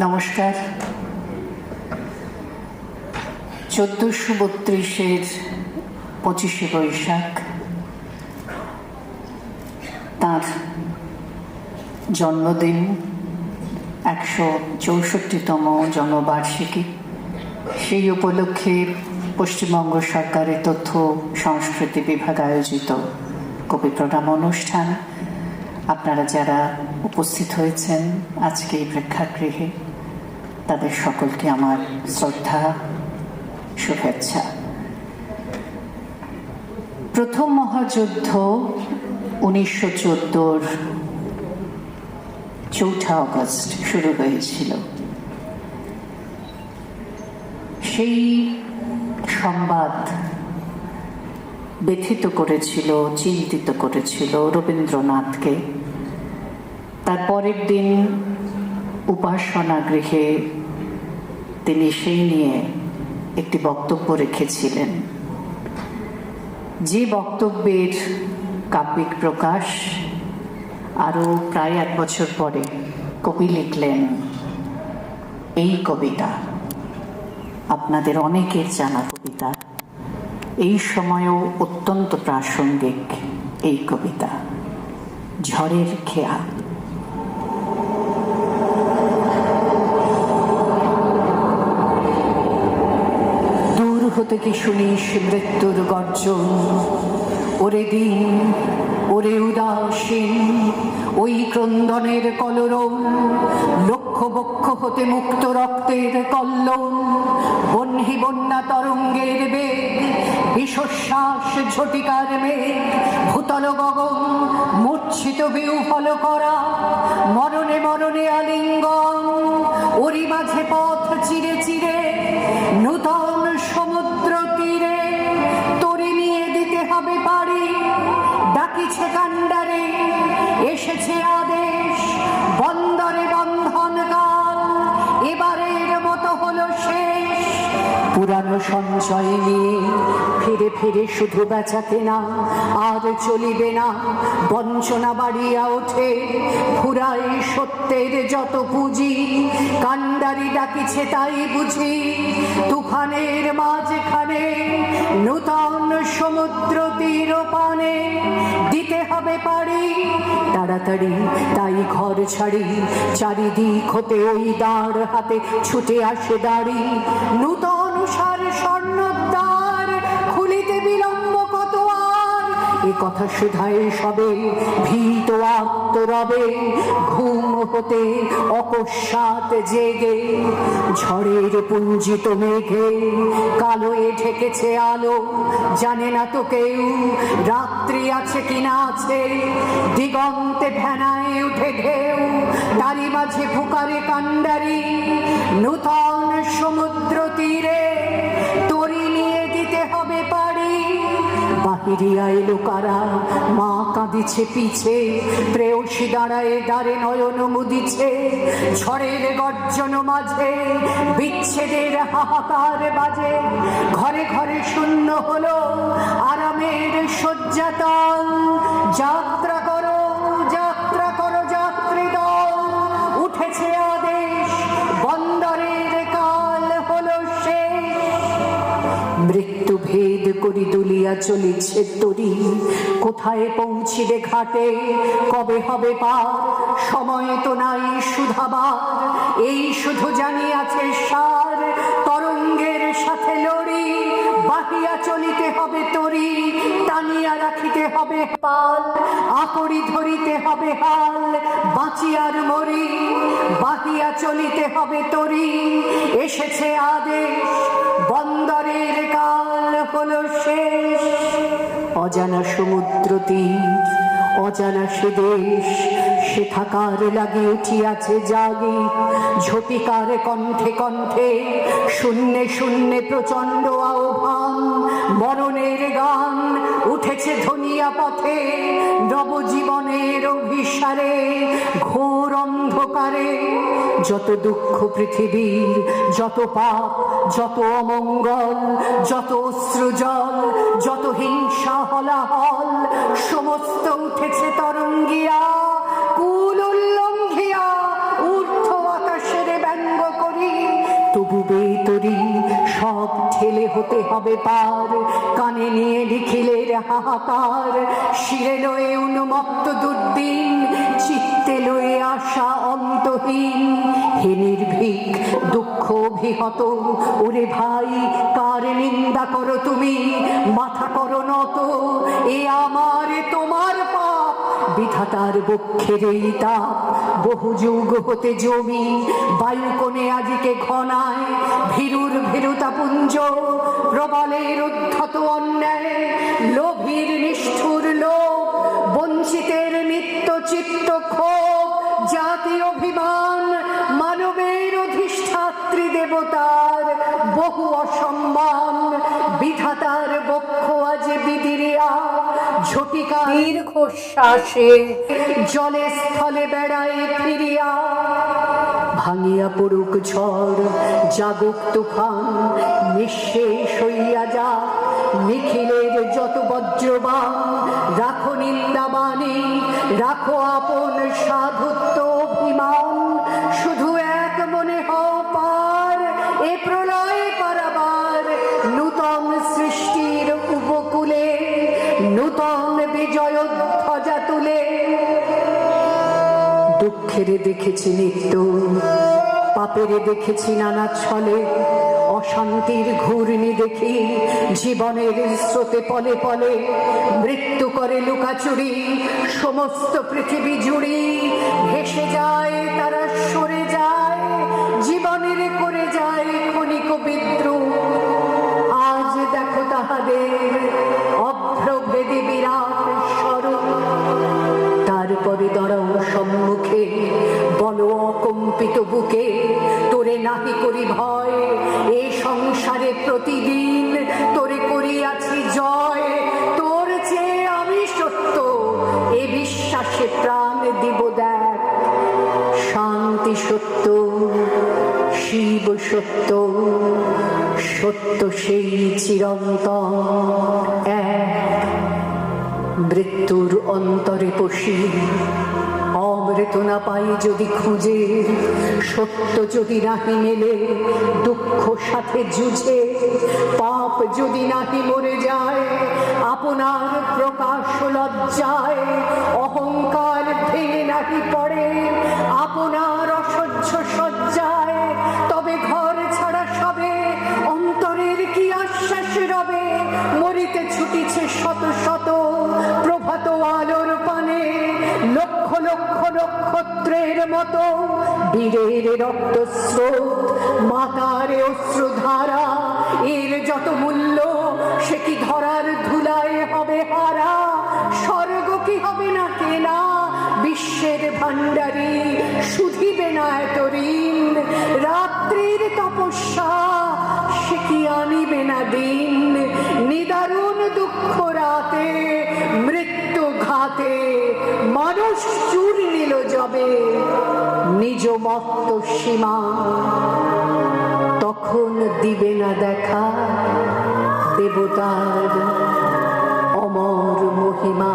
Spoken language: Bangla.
নমস্কার। চোদ্দোশো বত্রিশের পঁচিশে বৈশাখ। তার জন্মদিন একশো চৌষট্টিতম জন্মবার্ষিকী। সেই উপলক্ষে পশ্চিমবঙ্গ সরকারের তথ্য সংস্কৃতি বিভাগ আয়োজিত কবি প্রণাম অনুষ্ঠান। আপনারা যারা উপস্থিত হয়েছেন আজকে এই প্রেক্ষাগৃহে তাদের সকলকে আমার শ্রদ্ধা, শুভেচ্ছা। প্রথম মহাযুদ্ধ উনিশশো চোদ্দোর চৌঠা অগস্ট শুরু হয়েছিল। সেই সংবাদ ব্যথিত করেছিল, চিন্তিত করেছিল রবীন্দ্রনাথকে। তার পরের দিন উপাসনা গৃহে তিনি সেই নিয়ে একটি বক্তব্য রেখেছিলেন। যে বক্তব্যের কাব্যিক প্রকাশ আরও প্রায় এক বছর পরে কবি লিখলেন, এই কবিতা, আপনাদের অনেকের জানা কবিতা, এই সময়েও অত্যন্ত প্রাসঙ্গিক এই কবিতা, ঝড়ের খেয়া দূর হতে কি শুনিস মৃত্যুর গর্জন। ওরে দিন, ওরে উদাসীন, ওই ক্রন্দনের কলরম লক্ষ বক্ষ হতে মুক্ত রক্তের কল্লম বহ্নি বন্যা তরঙ্গের বেগ, বিশ্বশ্বাস ঝটিকার মেঘ, ভূতল গগন, মূর্ছিত বিউফল করা, মরণে মরণে আলিঙ্গন ওরি মাঝে পথ চিরে চিরে ডাকিছে কাণ্ডারে, এসেছে আদেশ, বন্দরে বন্ধন কাল, এবারের মতো হলো শেষ। পুরানো সঞ্চয় নিয়ে ফিরে ফিরে শুধু বেচাতে না আর চলিবে না, বঞ্চনা বাড়িয়া ওঠে সত্যের যত পুঁজি, কান্ডারি ডাকিছে তাই বুঝি। তুফানের মাঝখানে নূতন সমুদ্র তীর পানে দিতে হবে পারি তাড়াতাড়ি তাই ঘর ছাড়ি, চারিদিক হতে ওই দাঁড় হাতে ছুটে আসে দাঁড়ি। নূতন সার স্বর্ণদ্বার কথা শুধায় সবে, ভীত আত্মরবে, ঘুম হতে অকস্মাৎ জেগে। ঝড়ের পুঞ্জিত মেঘে কালোয় ঢেকেছে আলো, জানে না তো কেউ রাত্রি আছে কিনা আছে। দিগন্তে ভেনায় উঠে ঢেউ তারি মাঝে ফুকারে কান্ডারি নূতন সমুদ্র এলো কারা মা কাঁদিছে পিছে, প্রেয়সী দাঁড়ায় দাঁড়ে নয়ন মুদিছে, ঝড়ের গর্জন মাঝে, বিচ্ছেদের হাহাকার বাজে। ঘরে ঘরে শূন্য হলো আরামের শয্যাতল, যাত্রা করো মৃত্যু ভেদ করি দুলিয়া চলেছে তরি। কোথায় পৌঁছিবে ঘাটে? কবে হবে পার? সময় তো নাই সুধাবার। এই শুধু জানিয়াছে সার, তরঙ্গের সাথে লড়ি। বাহিয়া চলিতে হবে তরি, টানিয়া রাখিতে হবে পাল। আকড়ি ধরিতে হবে হাল, বাঁচিয়ার মরি। বাহিয়া চলিতে হবে তরি। এসেছে আদেশ, বন্দরের হলো শেষ। অজানা সমুদ্র তীর অজানা সে দেশ সে থাকার লাগে উঠিয়াছে জাগে। ঝপিকার কণ্ঠে কণ্ঠে, শূন্যে শূন্যে প্রচণ্ড আহ্বান। মরণের গান উঠেছে ধনিয়া পথে নবজীবনের অভিসারে, ঘোর অন্ধকারে। যত দুঃখ পৃথিবীর, যত পাপ, যত অমঙ্গল, যত অশ্রুজল, যত হিংসা হলাহল, সমস্ত উঠেছে তরঙ্গিয়া কুল উল্লঙ্ঘিয়া ঊর্ধ্ব আকাশের ব্যঙ্গ করি। তবু সব ঠেলে হতে হবে পার কানে নিয়ে লিখিলের হাহাকার। শিরে লয়ে উন্মত্ত দুর্দিন, চিত্তে লয়ে আসা অন্তহীন। হে নির্ভীক, দুঃখ অভিহত, ওরে ভাই, কার নিন্দা করো তুমি? মাথা করো নত, এ আমার তোমার পাপ বিধাতার বক্ষের এই তাপ বহু যুগ হতে জমি বায়ু কোণে আজিকে ঘনায় ভীরুর ভীরুতা পুঞ্জ প্রবলের উদ্ধত অন্যায়, লোভীর নিষ্ঠুর লোভ, বঞ্চিতের নিত্য চিত্ত ক্ষোভ, জাতি অভিমান, মানবের অধিষ্ঠাত্রী দেবতার বহু অসম্মান, বিধাতার দীর্ঘশ্বাসে জলে স্থলে বেড়ায় ফিরিয়া ভাঙিয়া পড়ুক ঝড়, জাগুক তুফান, নিঃশেষ হইয়া যা। নিখিলের যত বজ্রবান, রাখো নিন্দাবাণী, রাখো আপন সাধুত্ব। নূতন বিজয় ধ্বজা তুলে। দুঃখেরে দেখেছি নিত্য পাপেরে দেখেছি নানা ছলে, অশান্তির ঘূর্ণি দেখি জীবনের স্রোতে পলে পলে। মৃত্যু করে লুকাচুরি, সমস্ত পৃথিবী জুড়ি। ভেসে যায়, তারা সরে যায়, জীবনের করে যায় ক্ষণিক বিদ্রুপ। আজ দেখো তাহাদের দাঁড়াও সম্মুখে। বলো অকম্পিত বুকে, তোরে নাহি করি ভয়। এ সংসারে প্রতিদিন তোরে করিয়াছি জয়। তোর চেয়ে আমি সত্য, এ বিশ্বাসে প্রাণ দিব দেখ। শান্তি সত্য, শিব সত্য সত্য সেই চিরন্তন এক। মৃত্যুর অন্তরে পশি অমৃত না পাই যদি খুঁজে, সত্য যদি নাহি মেলে, দুঃখ সাথে জুঝে পাপ যদি নাহি মরে যায়, আপনার প্রকাশ লজ্জায়, অহংকার ভেঙে নাহি পড়ে। মতো, বীরের অশ্রুধারা, এর যত মূল্য, সে কি ধরার ধুলায় হবে হারা? স্বর্গ কি হবে না কেনা? বিশ্বের শুধিবে না এত ঋণ। রাত্রির তপস্যা, সে কি আনিবে না দিন? নিদারুণ দুঃখ রাতে মৃত্যু ঘাতে মানুষ চুর নিল যবে নিজ মত্ত সীমা তখন দিবে না দেখা দেবতার অমর মহিমা।